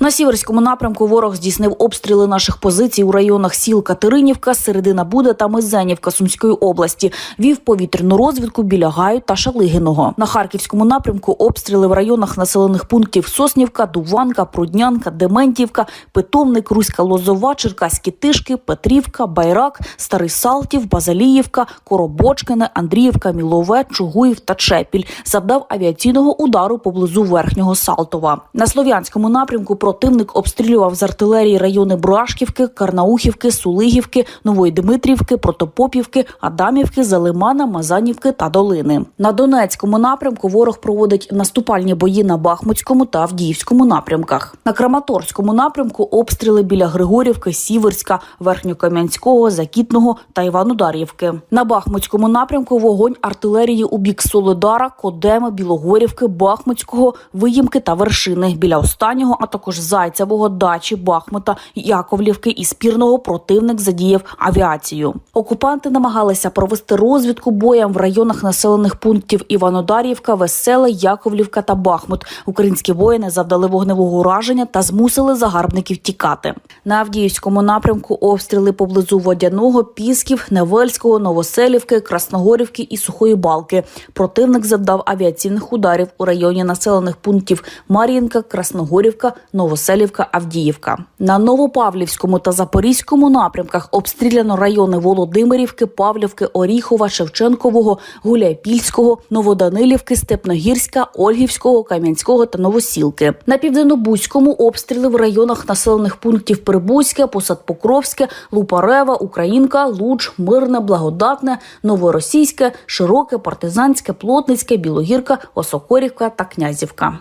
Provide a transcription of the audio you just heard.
На сіверському напрямку ворог здійснив обстріли наших позицій у районах сіл Катеринівка, Середина Буда та Мизенівка Сумської області. Вів повітряну розвідку біля Гаю та Шалигиного. На харківському напрямку обстріли в районах населених пунктів Соснівка, Дуванка, Пруднянка, Дементівка, Питомник, Руська Лозова, Черкаські Тишки, Петрівка, Байрак, Старий Салтів, Базаліївка, Коробочкине, Андріївка, Мілове, Чугуїв та Чепіль. Завдав авіаційного удару поблизу верхнього Салтова. На слов'янському напрямку противник обстрілював з артилерії райони Брашківки, Карнаухівки, Сулигівки, Нової Дмитрівки, Протопопівки, Адамівки, Залимана, Мазанівки та Долини. На Донецькому напрямку ворог проводить наступальні бої на Бахмутському та Авдіївському напрямках. На Краматорському напрямку обстріли біля Григорівки, Сіверська, Верхньокам'янського, Закітного та Іванодарівки. На Бахмутському напрямку вогонь артилерії у бік Солодара, Кодеми, Білогорівки, Бахмутського, Виїмки та Вершини. Біля останнього, а також Зайцевого, Дачі, Бахмута, Яковлівки і Спірного противник задіяв авіацію. Окупанти намагалися провести розвідку боєм в районах населених пунктів Іванодарівка, Веселе, Яковлівка та Бахмут. Українські воїни завдали вогневого ураження та змусили загарбників тікати. На Авдіївському напрямку обстріли поблизу Водяного, Пісків, Невельського, Новоселівки, Красногорівки і Сухої Балки. Противник завдав авіаційних ударів у районі населених пунктів Мар'їнка, Красногорівка, Новоселівка, Авдіївка. На Новопавлівському та Запорізькому напрямках обстріляно райони Володимирівки, Павлівки, Оріхова, Шевченкового, Гуляйпільського, Новоданилівки, Степногірська, Ольгівського, Кам'янського та Новосілки. На південнобузькому обстріли в районах населених пунктів Прибузьке, Посад Покровське, Лупарева, Українка, Луч, Мирне, Благодатне, Новоросійське, Широке, Партизанське, Плотницьке, Білогірка, Осокорівка та Князівка.